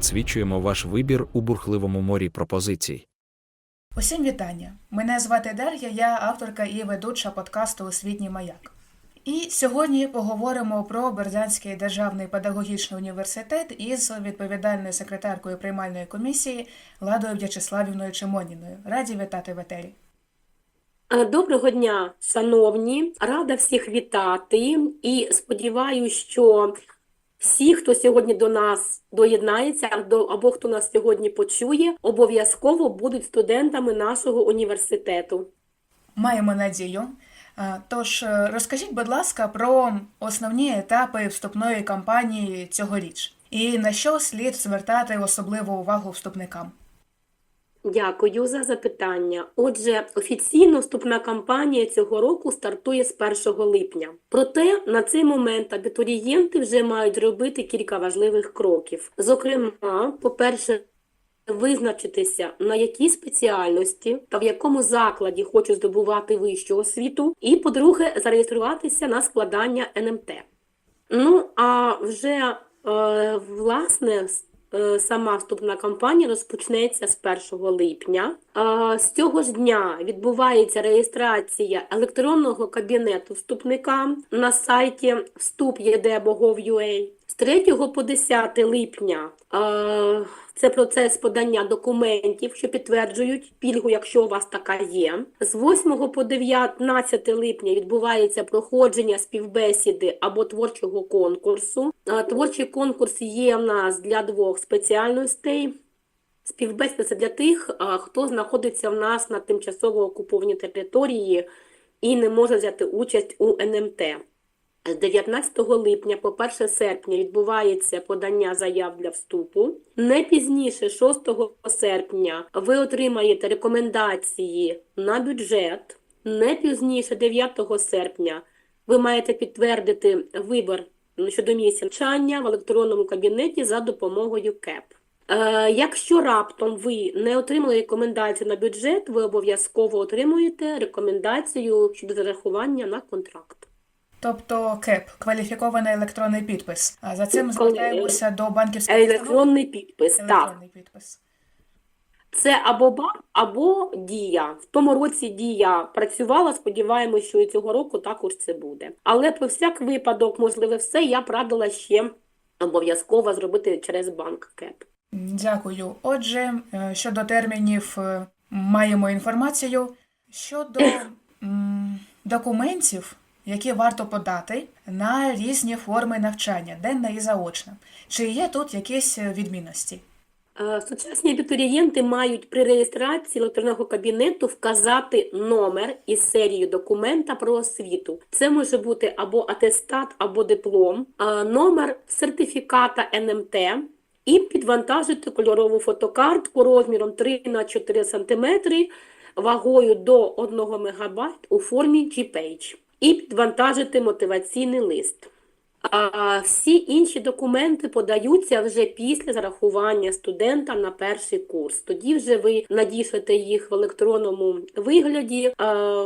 Підсвічуємо ваш вибір у бурхливому морі пропозицій. Усім вітання! Мене звати Дар'я, я авторка і ведуча подкасту Освітній маяк. І сьогодні поговоримо про Бердянський державний педагогічний університет із відповідальною секретаркою приймальної комісії Ладою В'ячеславівною Чимоніною. Раді вітати в етері. Доброго дня, шановні! Рада всіх вітати і сподіваюся, що всі, хто сьогодні до нас доєднається, до- або хто нас сьогодні почує, обов'язково будуть студентами нашого університету. Маємо надію. Тож е, розкажіть, будь ласка, про основні етапи вступної кампанії цьогоріч і на що слід звертати особливу увагу вступникам. Дякую за запитання. Отже, офіційно вступна кампанія цього року стартує з 1 липня. Проте на цей момент абітурієнти вже мають робити кілька важливих кроків. Зокрема, по-перше, визначитися, на якій спеціальності та в якому закладі хочуть здобувати вищу освіту, і, по-друге, зареєструватися на складання НМТ. Ну, а вже е, власне сама вступна кампанія розпочнеться з 1 липня. Е, З цього ж дня відбувається реєстрація електронного кабінету вступника на сайті вступ.єде.gov.ua. З 3 по 10 липня е, це процес подання документів, що підтверджують пільгу, якщо у вас така є. З 8 по 19 липня відбувається проходження співбесіди або творчого конкурсу. Е, Творчий конкурс є в нас для двох спеціальностей. Співбесіда це для тих, хто знаходиться в нас на тимчасово окупованій території і не може взяти участь у НМТ. З 19 липня по 1 серпня відбувається подання заяв для вступу. Не пізніше 6 серпня ви отримаєте рекомендації на бюджет. Не пізніше 9 серпня ви маєте підтвердити вибір щодо місця навчання в електронному кабінеті за допомогою КЕП. Е, Якщо раптом ви не отримали рекомендацію на бюджет, ви обов'язково отримуєте рекомендацію щодо зарахування на контракт. Тобто КЕП кваліфікований електронний підпис. А за цим звертаємося до банківських установ. Електронний підпис, так. Підпис. Це або банк, або Дія. В тому році Дія працювала, сподіваємося, що і цього року також це буде. Але про всяк випадок, можливо, все, я б радила ще обов'язково зробити через банк КЕП. Дякую. Отже, е, щодо термінів е, маємо інформацію. Щодо документів, які варто подати на різні форми навчання, денне і заочне. Чи є тут якісь е, відмінності? Е, Сучасні абітурієнти мають при реєстрації електронного кабінету вказати номер із серією документа про освіту. Це може бути або атестат, або диплом, е, номер сертифіката НМТ і підвантажити кольорову фотокартку розміром 3 на 4 см вагою до 1 МБ у формі GPage і підвантажити мотиваційний лист. А всі інші документи подаються вже після зарахування студента на перший курс. Тоді вже ви надішлете їх в електронному вигляді,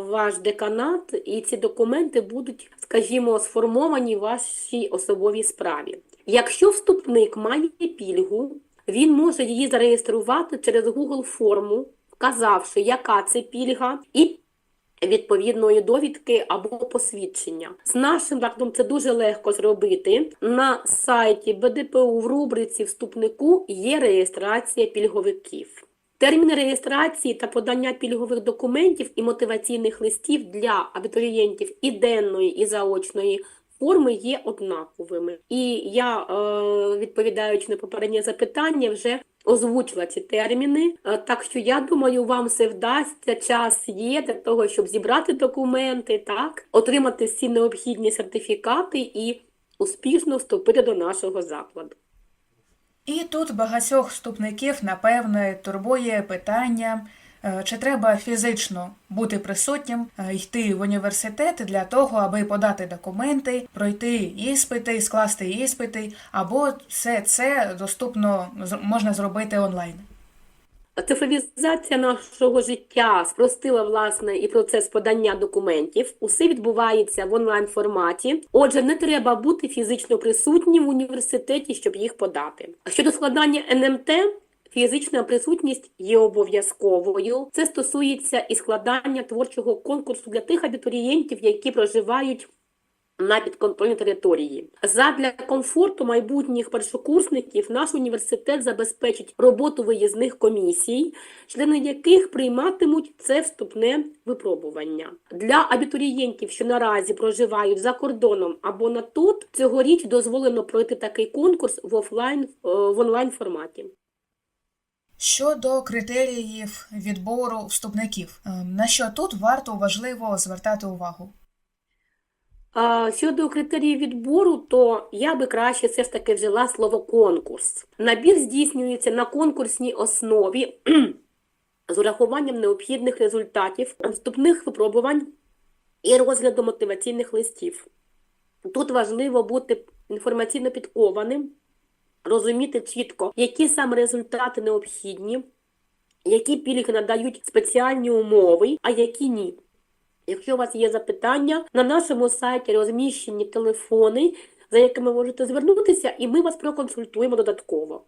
ваш деканат, і ці документи будуть, скажімо, сформовані в вашій особовій справі. Якщо вступник має пільгу, він може її зареєструвати через Google форму, вказавши, яка це пільга, і відповідної довідки або посвідчення. З нашим рактом це дуже легко зробити. На сайті БДПУ в рубриці вступнику є реєстрація пільговиків. Терміни реєстрації та подання пільгових документів і мотиваційних листів для абітурієнтів і денної, і заочної форми є однаковими. І я, е, відповідаючи на попереднє запитання, вже озвучила ці терміни. Е, Так що я думаю, вам все вдасться. Час є для того, щоб зібрати документи, так, отримати всі необхідні сертифікати і успішно вступити до нашого закладу. І тут багатьох вступників, напевне, турбує питання, чи треба фізично бути присутнім, е, йти в університет для того, аби подати документи, пройти іспити, скласти іспити, або все це доступно можна зробити онлайн. Цифровізація нашого життя спростила власне і процес подання документів. Усе відбувається в онлайн форматі. Отже, не треба бути фізично присутнім в університеті, щоб їх подати. Щодо складання НМТ. Фізична присутність є обов'язковою. Це стосується і складання творчого конкурсу для тих абітурієнтів, які проживають на підконтрольній території. Задля комфорту майбутніх першокурсників наш університет забезпечить роботу виїзних комісій, члени яких прийматимуть це вступне випробування. Для абітурієнтів, що наразі проживають за кордоном або на ТОТ, цьогоріч дозволено пройти такий конкурс в офлайн е, в онлайн форматі. Щодо критеріїв відбору вступників, ем, на що тут варто важливо звертати увагу? Щодо критеріїв відбору, то я би краще все ж таки взяла слово конкурс. Набір здійснюється на конкурсній основі з урахуванням необхідних результатів, вступних випробувань і розгляду мотиваційних листів. Тут важливо бути інформаційно підкованим, розуміти чітко, які саме результати необхідні, які пільги надають спеціальні умови, а які ні. Якщо у вас є запитання, на нашому сайті розміщені телефони, за якими можете звернутися, і ми вас проконсультуємо додатково.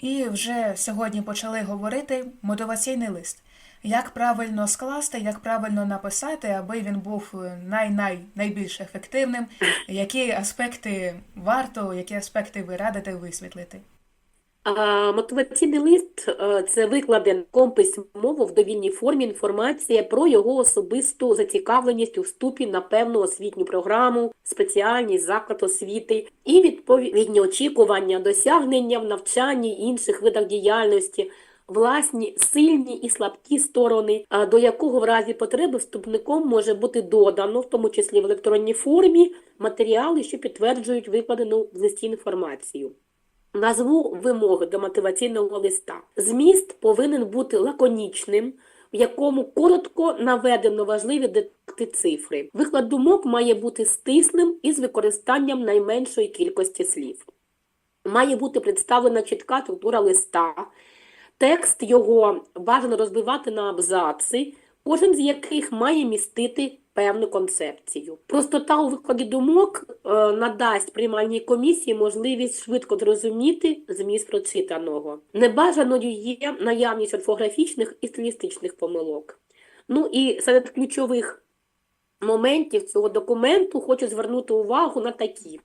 І вже сьогодні почали говорити мотиваційний лист. Як правильно скласти, як правильно написати, аби він був най-най найбільш ефективним, які аспекти варто, які аспекти ви радите висвітлити? Мотиваційний лист е, це викладений компис мову в довільній формі інформація про його особисту зацікавленість у вступі на певну освітню програму, спеціальність, заклад освіти і відповідні очікування, досягнення в навчанні інших видах діяльності, власні сильні і слабкі сторони, до якого в разі потреби вступником може бути додано, в тому числі в електронній формі, матеріали, що підтверджують викладену в листі інформацію. Назву вимоги до мотиваційного листа. Зміст повинен бути лаконічним, в якому коротко наведено важливі детекти цифри. Виклад думок має бути стислим і з використанням найменшої кількості слів. Має бути представлена чітка структура листа. Текст його бажано розбивати на абзаци, кожен з яких має містити певну концепцію. Простота у викладі думок е, надасть приймальній комісії можливість швидко зрозуміти зміст прочитаного. Небажаною є наявність орфографічних і стилістичних помилок. Ну і серед ключових моментів цього документу хочу звернути увагу на такі.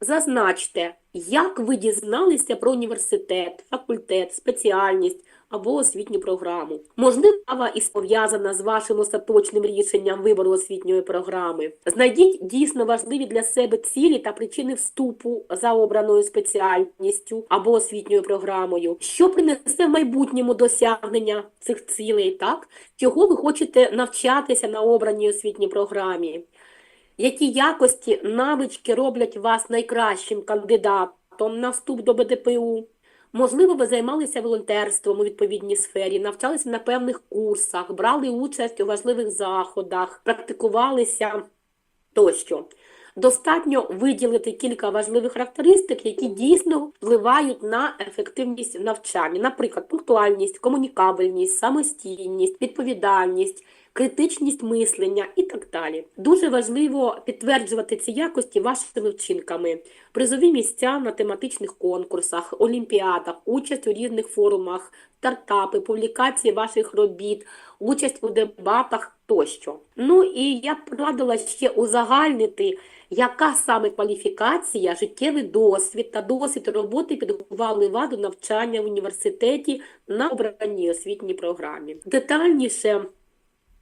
Зазначте, як ви дізналися про університет, факультет, спеціальність або освітню програму. Можливо, із пов'язана з вашим остаточним рішенням вибору освітньої програми. Знайдіть дійсно важливі для себе цілі та причини вступу за обраною спеціальністю або освітньою програмою, що принесе в майбутньому досягнення цих цілей, так? Чого ви хочете навчатися на обраній освітній програмі? Які якості, навички роблять вас найкращим кандидатом на вступ до БДПУ? Можливо, ви займалися волонтерством у відповідній сфері, навчалися на певних курсах, брали участь у важливих заходах, практикувалися тощо. Достатньо виділити кілька важливих характеристик, які дійсно впливають на ефективність навчання, наприклад, пунктуальність, комунікабельність, самостійність, відповідальність, критичність мислення і так далі. Дуже важливо підтверджувати ці якості вашими вчинками, призові місця на тематичних конкурсах, олімпіадах, участь у різних форумах, стартапи, публікації ваших робіт, участь у дебатах тощо. Ну і я б радила ще узагальнити, яка саме кваліфікація, життєвий досвід та досвід роботи підготували вас до навчання в університеті на обраній освітній програмі. Детальніше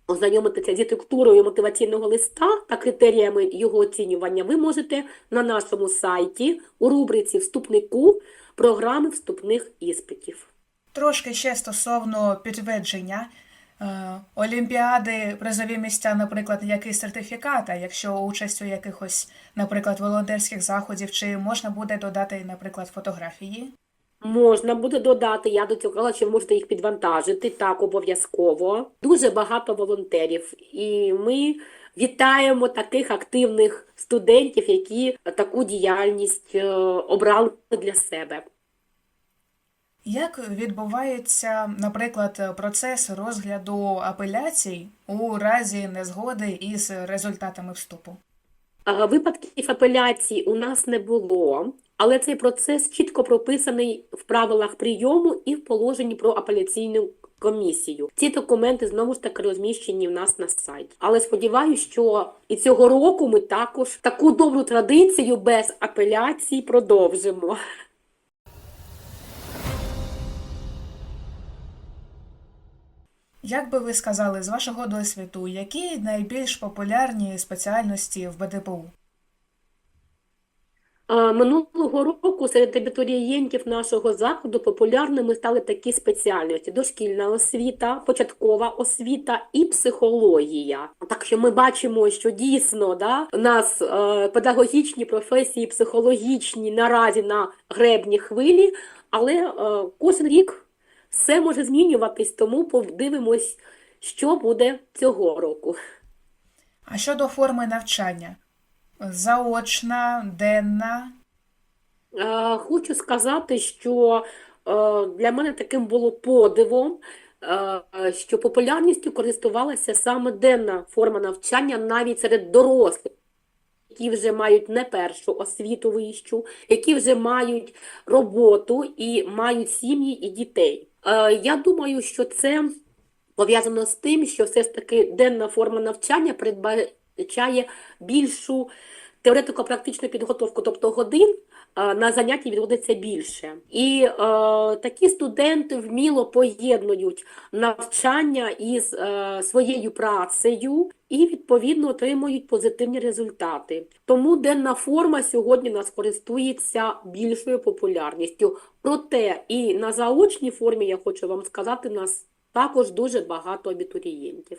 ознайомитися зі структурою мотиваційного листа та критеріями його оцінювання ви можете на нашому сайті у рубриці Вступнику програми вступних іспитів. Трошки ще стосовно підтвердження. Е, Олімпіади, призові місця, наприклад, який сертифікат, а якщо участь у якихось, наприклад, волонтерських заходів, чи можна буде додати, наприклад, фотографії? Можна буде додати, я до цього казала, що ви можете їх підвантажити, так, обов'язково. Дуже багато волонтерів. І ми вітаємо таких активних студентів, які таку діяльність е, обрали для себе. Як відбувається, наприклад, процес розгляду апеляцій у разі незгоди із результатами вступу? Випадків апеляції у нас не було, але цей процес чітко прописаний в правилах прийому і в положенні про апеляційну комісію. Ці документи знову ж таки розміщені в нас на сайті. Але сподіваюся, що і цього року ми також таку добру традицію без апеляцій продовжимо. Як би ви сказали з вашого досвіду, які найбільш популярні спеціальності в БДПУ? Минулого року серед абітурієнтів нашого закладу популярними стали такі спеціальності: дошкільна освіта, початкова освіта і психологія. Так що ми бачимо, що дійсно да, у нас е, педагогічні професії, психологічні наразі на гребні хвилі, але е, кожен рік все може змінюватись, тому подивимось, що буде цього року. А щодо форми навчання? Заочна, денна? Е, Хочу сказати, що е, для мене таким було подивом, е, що популярністю користувалася саме денна форма навчання навіть серед дорослих, які вже мають не першу освіту вищу, які вже мають роботу і мають сім'ї і дітей. Я думаю, що це пов'язано з тим, що все ж таки денна форма навчання передбачає більшу теоретико-практичну підготовку, тобто годин на заняття відводиться більше. І е, такі студенти вміло поєднують навчання із е, своєю працею і, відповідно, отримують позитивні результати. Тому денна форма сьогодні нас користується більшою популярністю. Проте і на заочній формі, я хочу вам сказати, нас також дуже багато абітурієнтів.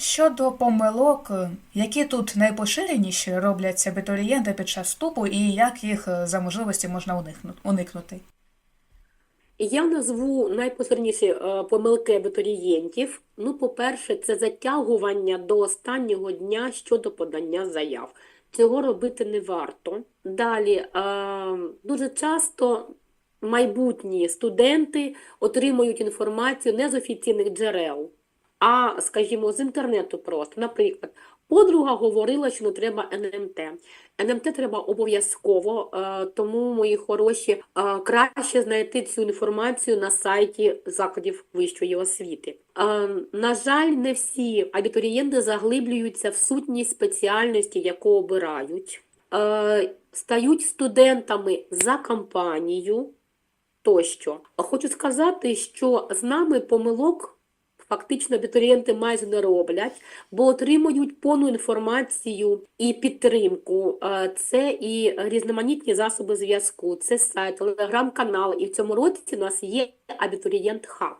Щодо помилок, які тут найпоширеніші роблять абітурієнти під час вступу і як їх е, за можливості можна уникнути? Я назву найпоширеніші е, помилки абітурієнтів. Ну, по-перше, це затягування до останнього дня щодо подання заяв. Цього робити не варто. Далі, е, дуже часто майбутні студенти отримують інформацію не з офіційних джерел, а, скажімо, з інтернету просто. Наприклад, подруга говорила, що не треба НМТ. НМТ треба обов'язково, е, тому, мої хороші, е, краще знайти цю інформацію на сайті закладів вищої освіти. Е, На жаль, не всі абітурієнти заглиблюються в сутність спеціальності, яку обирають, стають студентами за кампанію тощо. Хочу сказати, що з нами помилок фактично абітурієнти майже не роблять, бо отримують повну інформацію і підтримку. Це і різноманітні засоби зв'язку, це сайт, телеграм-канал. І в цьому році у нас є абітурієнт хаб,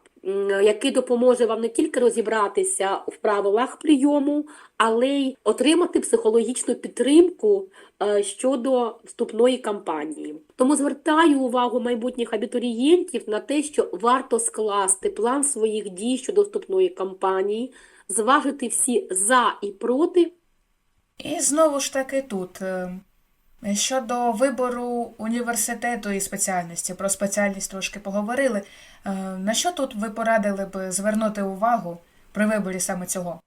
який допоможе вам не тільки розібратися в правилах прийому, але й отримати психологічну підтримку е, щодо вступної кампанії. Тому звертаю увагу майбутніх абітурієнтів на те, що варто скласти план своїх дій щодо вступної кампанії, зважити всі за і проти. І знову ж таки тут. Щодо вибору університету і спеціальності, про спеціальність трошки поговорили. Е, На що тут ви порадили б звернути увагу при виборі саме цього?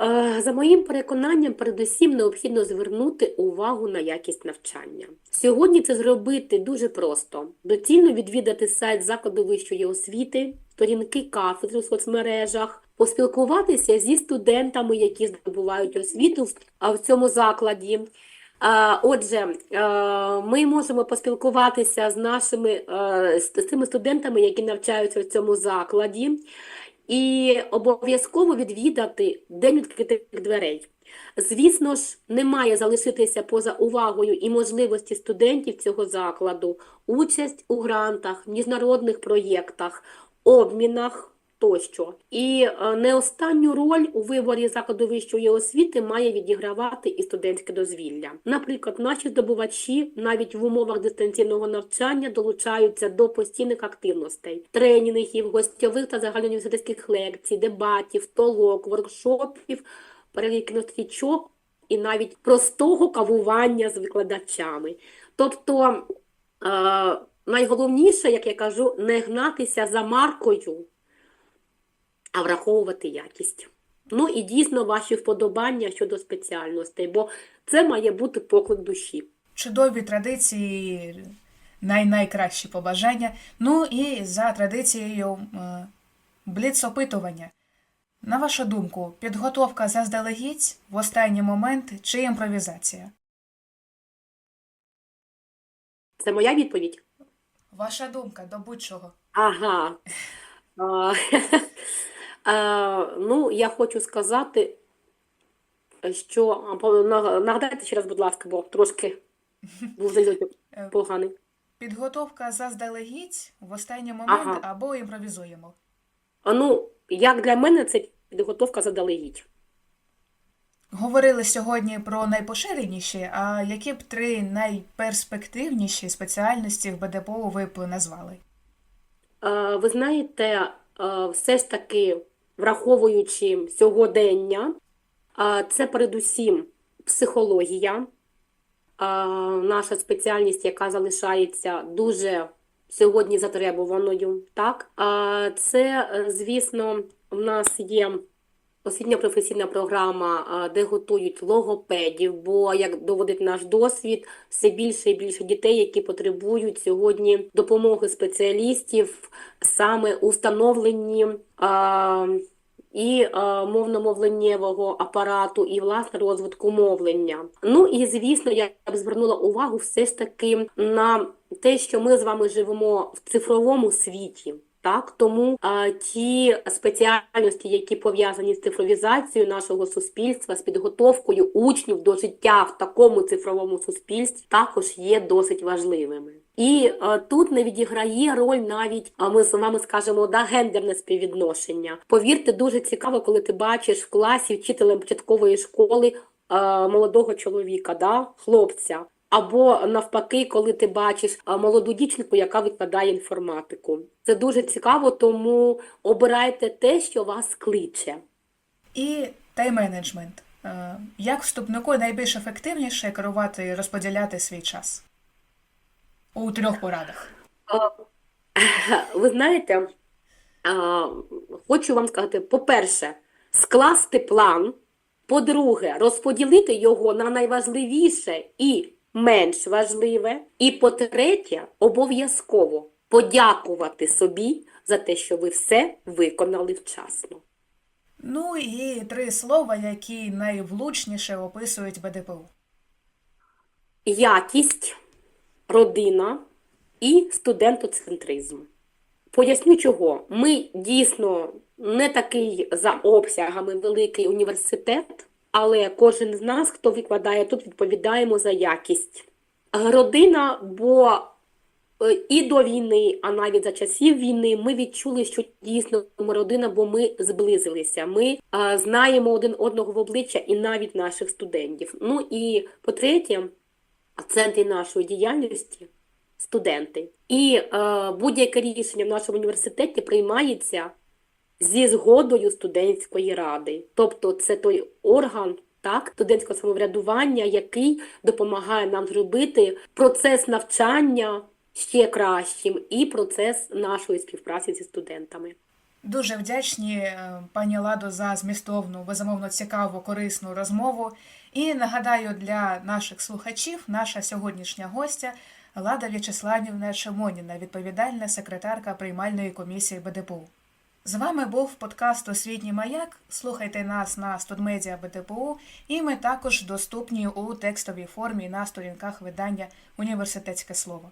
Е, За моїм переконанням, передусім необхідно звернути увагу на якість навчання. Сьогодні це зробити дуже просто. Доцільно відвідати сайт закладу вищої освіти, сторінки кафедри в соцмережах, поспілкуватися зі студентами, які здобувають освіту а, в цьому закладі. Отже, ми можемо поспілкуватися з нашими з тими студентами, які навчаються в цьому закладі, і обов'язково відвідати День відкритих дверей. Звісно ж, не має залишитися поза увагою і можливості студентів цього закладу участь у грантах, міжнародних проєктах, обмінах тощо. І е, не останню роль у виборі закладу вищої освіти має відігравати і студентське дозвілля. Наприклад, наші здобувачі навіть в умовах дистанційного навчання долучаються до постійних активностей, тренінгів, гостьових та загальноуніверситетських лекцій, дебатів, толок, воркшопів, перелік кінострічок і навіть простого кавування з викладачами. Тобто е, найголовніше, як я кажу, не гнатися за маркою, а враховувати якість. Ну і дійсно ваші вподобання щодо спеціальностей, бо це має бути поклик душі. Чудові традиції, най-найкращі побажання. Ну і за традицією е, бліц-опитування. На вашу думку, підготовка заздалегідь в останній момент чи імпровізація? Це моя відповідь. Ваша думка до будь-чого. Ага. Е, ну, я хочу сказати, що нагадайте ще раз, будь ласка, бо трошки був зв'язок Е, поганий. Підготовка заздалегідь в останній момент Ага. або імпровізуємо. А, Ну, як для мене, це підготовка заздалегідь. Говорили сьогодні про найпоширеніші, а які б три найперспективніші спеціальності в БДПО ви б назвали? Е, Ви знаєте, все ж таки, враховуючи сьогодення, це передусім психологія, наша спеціальність, яка залишається дуже сьогодні затребуваною. Так? Це, е, звісно, в нас є освітня професійна програма, де готують логопедів, бо, як доводить наш досвід, все більше і більше дітей, які потребують сьогодні допомоги спеціалістів саме у встановленні і мовно-мовленнєвого апарату, і власне розвитку мовлення. Ну і звісно, я б звернула увагу все ж таки на те, що ми з вами живемо в цифровому світі. Так, тому а, ті спеціальності, які пов'язані з цифровізацією нашого суспільства, з підготовкою учнів до життя в такому цифровому суспільстві, також є досить важливими. І е, тут не відіграє роль навіть, а ми з вами скажемо, да, гендерне співвідношення. Повірте, дуже цікаво, коли ти бачиш в класі вчителем початкової школи е, молодого чоловіка, да, хлопця. Або навпаки, коли ти бачиш молоду дівчинку, яка викладає інформатику. Це дуже цікаво, тому обирайте те, що вас кличе. І тайм-менеджмент. Е, Як вступнику найбільш ефективніше керувати і розподіляти свій час? У трьох порадах. Ви знаєте, хочу вам сказати, по-перше, скласти план, по-друге, розподілити його на найважливіше і менш важливе, і по-третє, обов'язково подякувати собі за те, що ви все виконали вчасно. Ну і три слова, які найвлучніше описують БДПУ. Якість, родина і студентоцентризм. Поясню чого. Ми дійсно не такий за обсягами великий університет, але кожен з нас, хто викладає тут, відповідаємо за якість. Родина, бо е, і до війни, а навіть за часів війни, ми відчули, що дійсно ми родина, бо ми зблизилися. Ми а, знаємо один одного в обличчя і навіть наших студентів. Ну і по-третє, в центрі нашої діяльності студенти. І е, будь-яке рішення в нашому університеті приймається зі згодою студентської ради. Тобто це той орган так, студентського самоврядування, який допомагає нам зробити процес навчання ще кращим і процес нашої співпраці зі студентами. Дуже вдячні е, пані Ладо за змістовну, безумовно цікаву, корисну розмову. І нагадаю для наших слухачів, наша сьогоднішня гостя Лада В'ячеславівна Шимоніна, відповідальна секретарка приймальної комісії БДПУ. З вами був подкаст Освітній маяк. Слухайте нас на Студмедіа БДПУ, і ми також доступні у текстовій формі на сторінках видання Університетське слово.